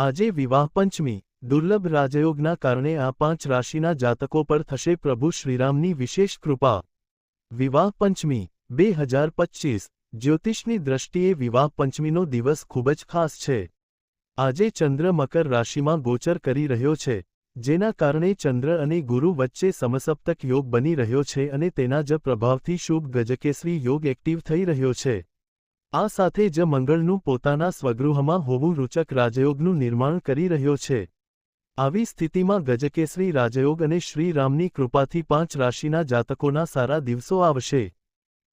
આજે વિવાહ પંચમી, દુર્લભ રાજયોગના કારણે આ પાંચ રાશિના જાતકો પર થશે પ્રભુ શ્રીરામની વિશેષ કૃપા. વિવાહ પંચમી, બે હજાર પચ્ચીસ જ્યોતિષની દ્રષ્ટિએ વિવાહ પંચમીનો દિવસ ખૂબ જ ખાસ છે. આજે ચંદ્ર મકર રાશિમાં ગોચર કરી રહ્યો છે, જેના કારણે ચંદ્ર અને ગુરુ વચ્ચે સમસપ્તક યોગ બની રહ્યો છે અને તેના જ પ્રભાવથી શુભ ગજકેસરી યોગ એક્ટિવ થઈ રહ્યો છે. આ સાથે જ મંગળનું પોતાના સ્વગૃહમાં હોવું રૂચક રાજયોગનું નિર્માણ કરી રહ્યો છે. આવી સ્થિતિમાં ગજકેસરી રાજયોગ અને શ્રીરામની કૃપાથી પાંચ રાશિના જાતકોના સારા દિવસો આવશે.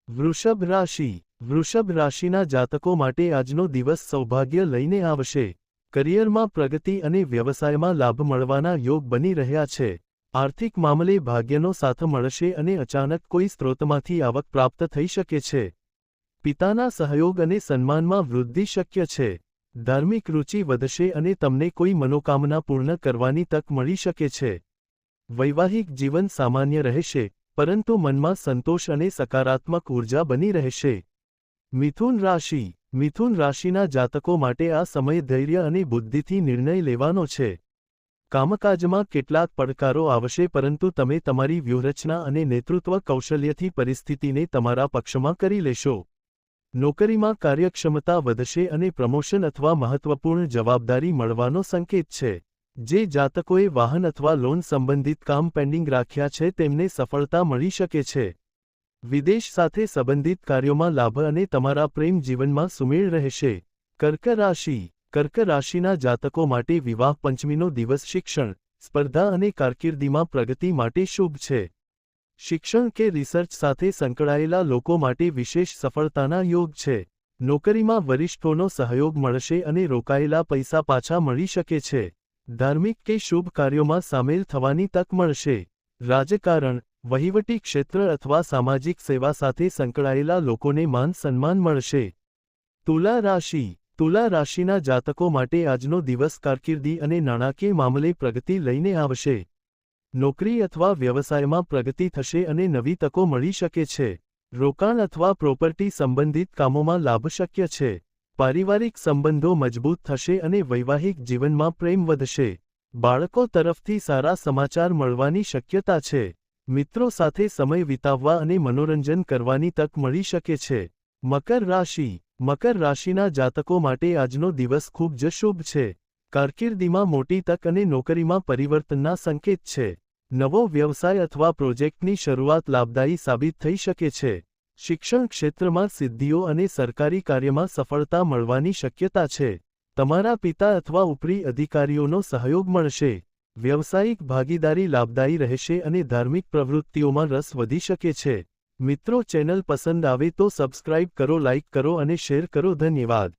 વૃષભ રાશિ. વૃષભ રાશિના જાતકો માટે આજનો દિવસ સૌભાગ્ય લઈને આવશે. કરિયરમાં પ્રગતિ અને વ્યવસાયમાં લાભ મળવાના યોગ બની રહ્યા છે. આર્થિક મામલે ભાગ્યનો સાથ મળશે અને અચાનક કોઈ સ્ત્રોતમાંથી આવક પ્રાપ્ત થઈ શકે છે. પિતાના સહયોગ અને સન્માનમાં વૃદ્ધિ શક્ય છે. ધાર્મિક રુચિ વધશે અને તમને કોઈ મનોકામના પૂર્ણ કરવાની તક મળી શકે છે. વૈવાહિક જીવન સામાન્ય રહેશે, પરંતુ મનમાં સંતોષ અને સકારાત્મક ઊર્જા બની રહેશે. મિથુન રાશિ. મિથુન રાશિના જાતકો માટે આ સમય ધૈર્ય અને બુદ્ધિથી નિર્ણય લેવાનો છે. કામકાજમાં કેટલાક પડકારો આવશે, પરંતુ તમે તમારી વ્યૂહરચના અને નેતૃત્વ કૌશલ્યથી પરિસ્થિતિને તમારા પક્ષમાં કરી લેશો. નોકરીમાં કાર્યક્ષમતા વધશે અને પ્રમોશન અથવા મહત્વપૂર્ણ જવાબદારી મળવાનો સંકેત છે. જે જાતકોએ વાહન અથવા લોન સંબંધિત કામ પેન્ડિંગ રાખ્યા છે, તેમને સફળતા મળી શકે છે. વિદેશ સાથે સંબંધિત કાર્યોમાં લાભ અને તમારા પ્રેમ જીવનમાં સુમેળ રહેશે. કર્ક રાશિ. કર્ક રાશિના જાતકો માટે વિવાહ પંચમીનો દિવસ શિક્ષણ, સ્પર્ધા અને કારકિર્દીમાં પ્રગતિ માટે શુભ છે. શિક્ષણ કે રિસર્ચ સાથે સંકળાયેલા લોકો માટે વિશેષ સફળતાના યોગ છે. નોકરીમાં વરિષ્ઠોનો સહયોગ મળશે અને રોકાયેલા પૈસા પાછા મળી શકે છે. ધાર્મિક કે શુભ કાર્યોમાં સામેલ થવાની તક મળશે. રાજકારણ, વહીવટી ક્ષેત્ર અથવા સામાજિક સેવા સાથે સંકળાયેલા લોકોને માન સન્માન મળશે. તુલા રાશિ, તુલા રાશિના જાતકો માટે આજનો દિવસ કારકિર્દી અને નાણાકીય મામલે પ્રગતિ લઈને આવશે. નોકરી અથવા વ્યવસાયમાં પ્રગતિ થશે અને નવી તકો મળી શકે છે. રોકાણ અથવા પ્રોપર્ટી સંબંધિત કામોમાં લાભ શક્ય છે. પારિવારિક સંબંધો મજબૂત થશે અને વૈવાહિક જીવનમાં પ્રેમ વધશે. બાળકો તરફથી સારા સમાચાર મળવાની શક્યતા છે. મિત્રો સાથે સમય વિતાવવા અને મનોરંજન કરવાની તક મળી શકે છે. મકર રાશિ. મકર રાશિના જાતકો માટે આજનો દિવસ ખૂબ જ શુભ છે. કારકિર્દીમાં મોટી તક અને નોકરીમાં પરિવર્તનના સંકેત છે. નવો વ્યવસાય અથવા પ્રોજેક્ટની શરૂઆત લાભદાયી સાબિત થઈ શકે છે. શિક્ષણ ક્ષેત્રમાં સિદ્ધિઓ અને સરકારી કાર્યમાં સફળતા મળવાની શક્યતા છે. તમારા પિતા અથવા ઉપરી અધિકારીઓનો સહયોગ મળશે. વ્યવસાયિક ભાગીદારી લાભદાયી રહેશે અને ધાર્મિક પ્રવૃત્તિઓમાં રસ વધી શકે છે. મિત્રો, ચેનલ પસંદ આવે તો સબસ્ક્રાઇબ કરો, લાઇક કરો અને શેર કરો. ધન્યવાદ.